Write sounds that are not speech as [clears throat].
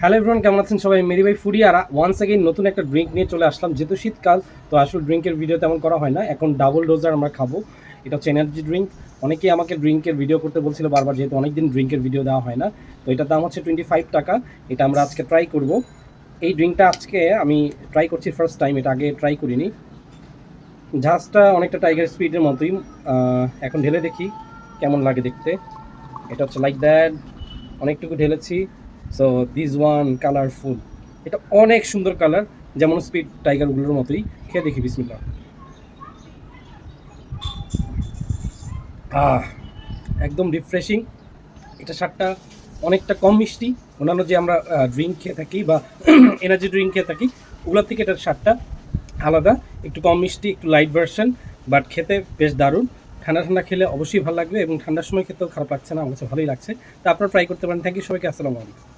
Hello everyone, কেমন আছেন সবাই? মেরি ভাই ফুডি আর ওয়ান্স এগেইন নতুন একটা ড্রিঙ্ক নিয়ে চলে আসলাম, যেহেতু শীতকাল, তো আসলে ড্রিঙ্কের ভিডিও তেমন করা হয় না। এখন ডাবল ডোজার আমরা খাব। এটা হচ্ছে এনার্জি ড্রিঙ্ক অনেকেই আমাকে ড্রিঙ্কের ভিডিও করতে বলছিল বারবার, যেহেতু অনেকদিন ড্রিঙ্কের ভিডিও দেওয়া হয় না। তো এটার দাম হচ্ছে টোয়েন্টি ফাইভ টাকা। এটা আমরা আজকে ট্রাই করব। এই ড্রিঙ্কটা আজকে আমি ট্রাই করছি ফার্স্ট টাইম এটা আগে ট্রাই করিনি। জাহাজটা অনেকটা টাইগার স্পিডের মতোই। এখন ঢেলে দেখি, কেমন লাগে দেখতে। এটা হচ্ছে লাইক দ্যাট অনেকটুকু ঢেলেছি। সো দিস ওয়ান কালারফুল এটা অনেক সুন্দর কালার যেমন স্পিড টাইগারগুলোর মতোই। খেয়ে দেখি বিসমিল্লা আহ, একদম রিফ্রেশিং এটা স্বাদটা অনেকটা কম মিষ্টি। অন্যান্য যে আমরা ড্রিঙ্ক খেয়ে থাকি বা [clears throat] এনার্জি ড্রিঙ্ক খেয়ে থাকি, ওগুলোর থেকে এটার স্বাদটা আলাদা। একটু কম মিষ্টি, একটু লাইট ভার্সন বাট খেতে বেশ দারুণ। ঠান্ডা ঠান্ডা খেলে অবশ্যই ভালো লাগবে এবং ঠান্ডার সময় খেতেও খারাপ লাগছে না, আমার কাছে ভালোই লাগছে। তা আপনারা ট্রাই করতে পারেন। থ্যাংক ইউ সবাইকে, আসসালামু আলাইকুম।